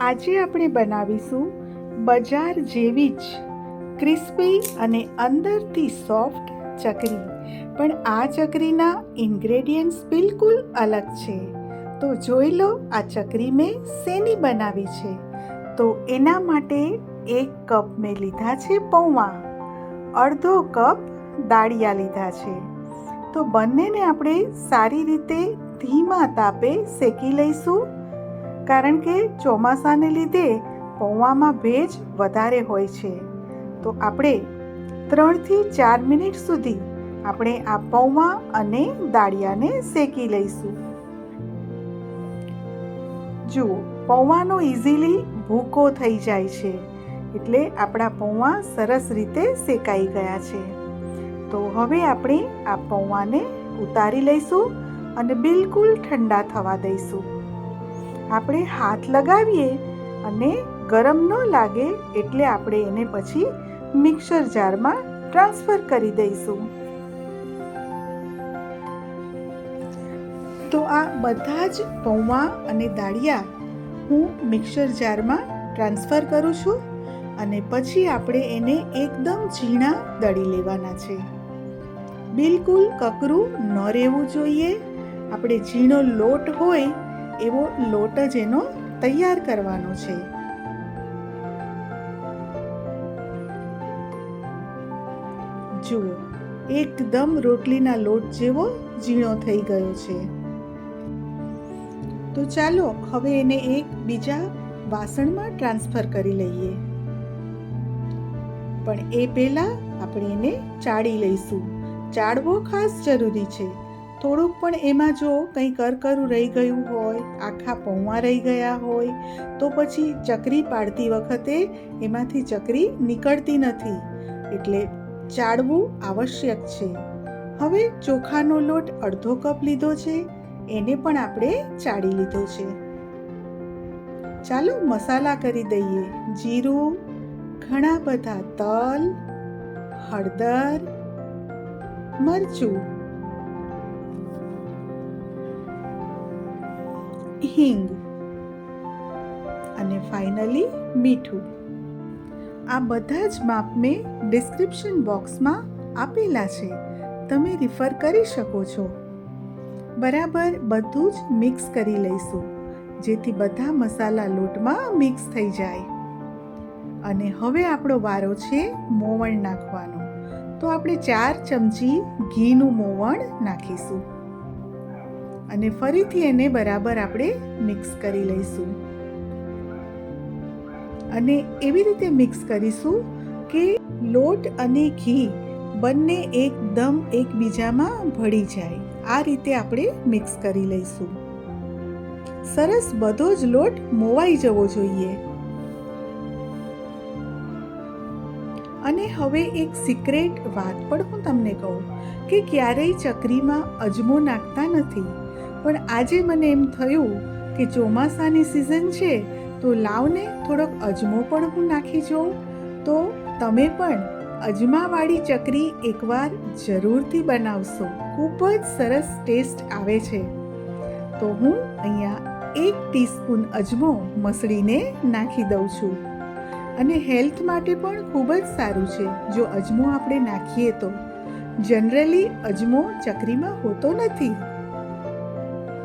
આજે આપણે બનાવીશું બજાર જેવી જ ક્રિસ્પી અને અંદરથી સોફ્ટ ચકરી. પણ આ ચકરીના ઇન્ગ્રેડિયન્ટ્સ બિલકુલ અલગ છે. તો જોઈ લો, આ ચકરી મેં શેની બનાવી છે? તો એના માટે એક કપ મેં લીધા છે પૌવા અડધો કપ દાળિયા લીધા છે. તો બંનેને આપણે સારી રીતે ધીમા તાપે શેકી લઈશું. કારણ કે ચોમાસાને લીધે પૌવામાં ભેજ વધારે હોય છે. તો આપણે ત્રણથી ચાર મિનિટ સુધી આપણે આ પૌવા અને દાળિયાને શેકી લઈશું. જુઓ પૌવાનો ઇઝીલી ભૂકો થઈ જાય છે, એટલે આપણા પૌવા સરસ રીતે શેકાઈ ગયા છે. તો હવે આપણે આ પૌવાને ઉતારી લઈશું અને બિલકુલ ઠંડા થવા દઈશું. આપણે હાથ લગાવીએ અને ગરમ ન લાગે એટલે આપણે એને પછી મિક્સર જારમાં ટ્રાન્સફર કરી દઈશું. તો આ બધા જ પૌવા અને દાળિયા હું મિક્સર જારમાં ટ્રાન્સફર કરું છું અને પછી આપણે એને એકદમ ઝીણા દળી લેવાના છે. બિલકુલ કકરું ન રહેવું જોઈએ. આપણે ઝીણો લોટ હોય એવો લોટ જ એનો તૈયાર કરવાનો છે. જુઓ એકદમ રોટલીના લોટ જેવો ઝીણો થઈ ગયો છે. તો ચાલો હવે એને એક બીજા વાસણમાં ટ્રાન્સફર કરી લઈએ. પણ એ પહેલાં આપણે એને ચાળી લઈશું. ચાળવો ખાસ જરૂરી છે. થોડુંક પણ એમાં જો કંઈ કરકરું રહી ગયું હોય, આખા પૌવા રહી ગયા હોય, તો પછી ચકરી પાડતી વખતે એમાંથી ચકરી નીકળતી નથી. એટલે ચાળવું આવશ્યક છે. હવે ચોખાનો લોટ અડધો કપ લીધો છે, એને પણ આપણે ચાળી લીધો છે. ચાલો મસાલા કરી દઈએ. જીરું, ઘણા બધા તલ, હળદર, મરચું હિંગ અને ફાઇનલી મીઠું. આ બધા જ માપ મેં ડિસ્ક્રિપ્શન બોક્સમાં આપેલા છે. તમે રિફર કરી શકો છો. બરાબર બધું જ મિક્સ કરી લઈશું, જેથી બધા મસાલા લોટમાં મિક્સ થઈ જાય. અને હવે આપણો વારો છે મોવણ નાખવાનો. તો આપણે ચાર ચમચી ઘીનું મોવણ નાખીશું. અને ફરીથી એને બરાબર આપણે મિક્સ કરી લઈશું. અને એવી રીતે મિક્સ કરીશું કે લોટ અને ઘી બંને એકદમ એકબીજામાં ભળી જાય. આ રીતે આપણે મિક્સ કરી લઈશું. સરસ બધો જ લોટ મોવાઈ જવો જોઈએ. અને હવે એક સિક્રેટ વાત પણ હું તમને કહું કે ક્યારેય ચકરીમાં અજમો નાખતા નથી. પણ આજે મને એમ થયું કે ચોમાસાની સિઝન છે, તો લાવને થોડોક અજમો પણ હું નાખી જોઉં. તો તમે પણ અજમાવાળી ચકરી એકવાર જરૂરથી બનાવશો. ખૂબ જ સરસ ટેસ્ટ આવે છે. તો હું અહીંયા એક ટીસ્પૂન અજમો મસળીને નાખી દઉં છું. અને હેલ્થ માટે પણ ખૂબ જ સારું છે, જો અજમો આપણે નાખીએ તો. જનરલી અજમો ચકરીમાં હોતો નથી.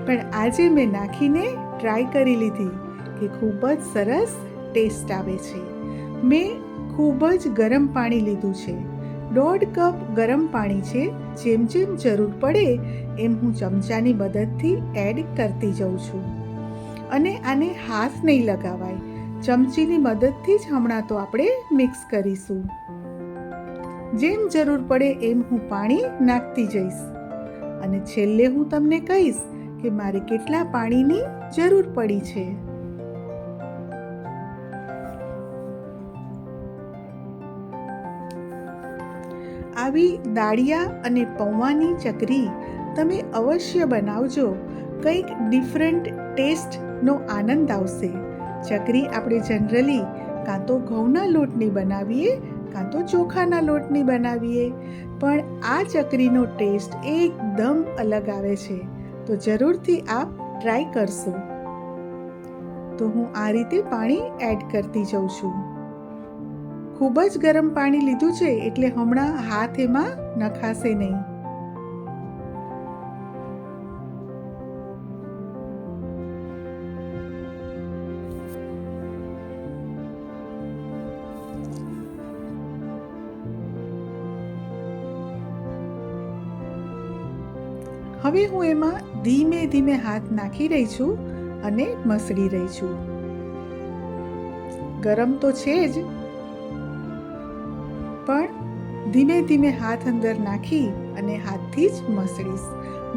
પણ આજે મેં નાખીને ટ્રાય કરી લીધી કે ખૂબ જ સરસ ટેસ્ટ આવે છે. મેં ખૂબ જ ગરમ પાણી લીધું છે. દોઢ કપ ગરમ પાણી છે. જેમ જેમ જરૂર પડે એમ હું ચમચાની મદદથી એડ કરતી જાઉં છું. અને આને હાથ નહીં લગાવાય. ચમચીની મદદથી જ હમણાં તો આપણે મિક્સ કરીશું. જેમ જરૂર પડે એમ હું પાણી નાખતી જઈશ. અને છેલ્લે હું તમને કહીશ કે મારે કેટલા પાણીની જરૂર પડી છે. આવી દાળિયા અને પૌવાની ચકરી તમે અવશ્ય બનાવજો. કંઈક ડિફરન્ટ ટેસ્ટનો આનંદ આવશે. ચકરી આપણે જનરલી કાં તો ઘઉંના લોટની બનાવીએ, કાં તો ચોખાના લોટની બનાવીએ. પણ આ ચકરીનો ટેસ્ટ એકદમ અલગ આવે છે. તો જરૂરથી આપ ટ્રાય કરશો. તો હું આ રીતે પાણી એડ કરતી જઉં છું. ખૂબ જ ગરમ પાણી લીધું છે એટલે હમણાં હાથ એમાં નખાશે નહીં. હવે હું એમાં ધીમે ધીમે હાથ નાખી રહી છું અને મસળી રહી છું. ગરમ તો છે જ, પણ ધીમે ધીમે હાથ અંદર નાખી અને હાથથી જ મસળીશ.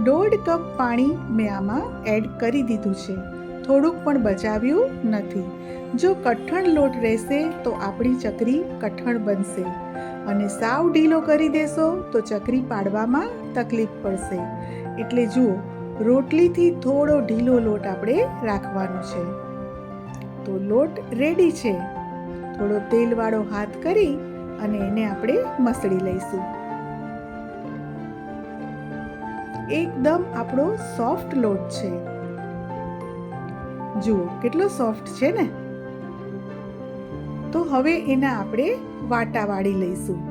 દોઢ કપ પાણી મેં આમાં એડ કરી દીધું છે. થોડુંક પણ બચાવ્યું નથી. જો કઠણ લોટ રહેશે તો આપણી ચકરી કઠણ બનશે. અને સાવ ઢીલો કરી દેશો તો ચકરી પાડવામાં તકલીફ પડશે. એટલે જુઓ, રોટલીથી થોડો ઢીલો લોટ આપણે રાખવાનો છે. તો લોટ રેડી છે. થોડો તેલવાળો હાથ કરી અને એને આપણે મસળી લઈશું. એકદમ આપણો સોફ્ટ લોટ છે. જુઓ, કેટલો સોફ્ટ છે ને? તો હવે એના આપણે વાટા વાળી લઈશું.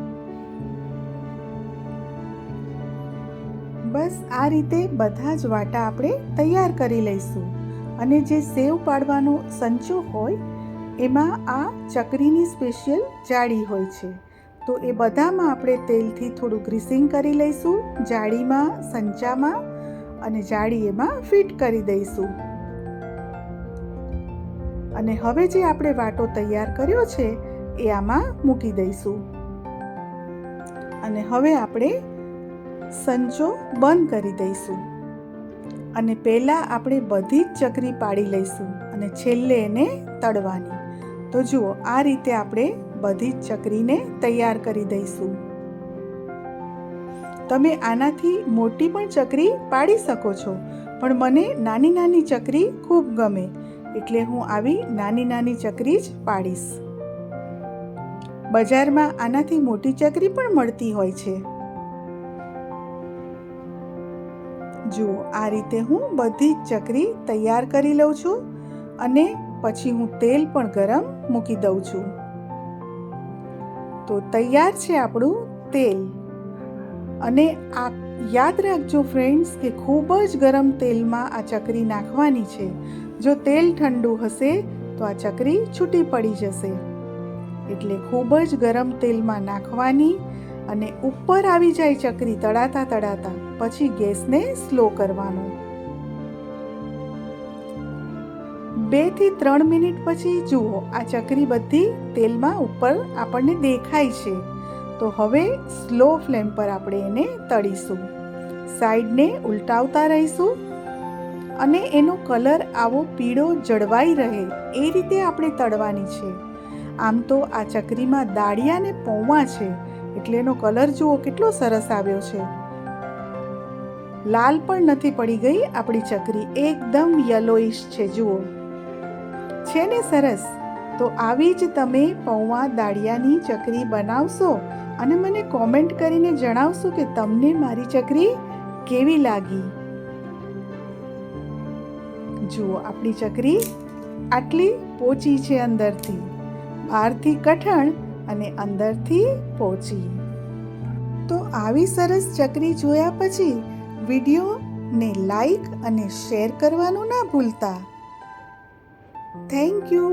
બસ આ રીતે બધા જ વાટા આપણે તૈયાર કરી લઈશું. અને જે સેવ પાડવાનો સંચો હોય, એમાં આ ચકરીની સ્પેશિયલ જાળી હોય છે. તો એ બધામાં આપણે તેલથી થોડું ગ્રીસિંગ કરી લઈશું, જાળીમાં, સંચામાં અને જાળી એમાં ફિટ કરી દઈશું. અને હવે જે આપણે વાટો તૈયાર કર્યો છે, એ આમાં મૂકી દઈશું. અને હવે આપણે સંચો બંધ કરી દઈશું. અને પહેલાં આપણે બધી જ ચકરી પાડી લઈશું અને છેલ્લે એને તળવાની. તો જુઓ, આ રીતે આપણે બધી જ ચકરીને તૈયાર કરી દઈશું. તમે આનાથી મોટી પણ ચકરી પાડી શકો છો, પણ મને નાની નાની ચકરી ખૂબ ગમે, એટલે હું આવી નાની નાની ચકરી જ પાડીશ. બજારમાં આનાથી મોટી ચકરી પણ મળતી હોય છે. જુઓ, આ રીતે હું બધી જ ચકરી તૈયાર કરી લઉં છું અને પછી હું તેલ પણ ગરમ મૂકી દઉં છું. તો તૈયાર છે આપણું તેલ. અને આ યાદ રાખજો ફ્રેન્ડ્સ કે ખૂબ જ ગરમ તેલમાં આ ચકરી નાખવાની છે. જો તેલ ઠંડુ હશે તો આ ચકરી છૂટી પડી જશે. એટલે ખૂબ જ ગરમ તેલમાં નાખવાની અને ઉપર આવી જાય ચકરી તળાતા તળાતા પછી ગેસને સ્લો કરવાનો. બેથી ત્રણ મિનિટ પછી જુઓ, આ ચકરી બધી તેલમાં ઉપર આપણને દેખાય છે. તો હવે સ્લો ફ્લેમ પર આપણે એને તળીશું. સાઈડને ઉલટાવતા રહીશું અને એનો કલર આવો પીળો જળવાઈ રહે એ રીતે આપણે તળવાની છે. આમ તો આ ચકરીમાં દાળિયા ને પૌવા છે, એટલે એનો કલર જુઓ કેટલો સરસ આવ્યો છે. લાલ પણ નથી પડી ગઈ, આપણી ચકરી એકદમ યલોઈશ છે, જુઓ. છે ને સરસ? તો આવી જ તમે પૌવા દાળિયાની ચકરી બનાવશો અને મને કોમેન્ટ કરીને જણાવશો કે તમને મારી ચકરી કેવી લાગી. જુઓ, આપણી ચકરી આટલી પોચી છે અંદરથી. બહારથી કઠણ અને અંદરથી પોચી. તો આવી સરસ ચકરી જોયા પછી વિડીયોને લાઈક અને શેર કરવાનું ના ભૂલતા. Thank you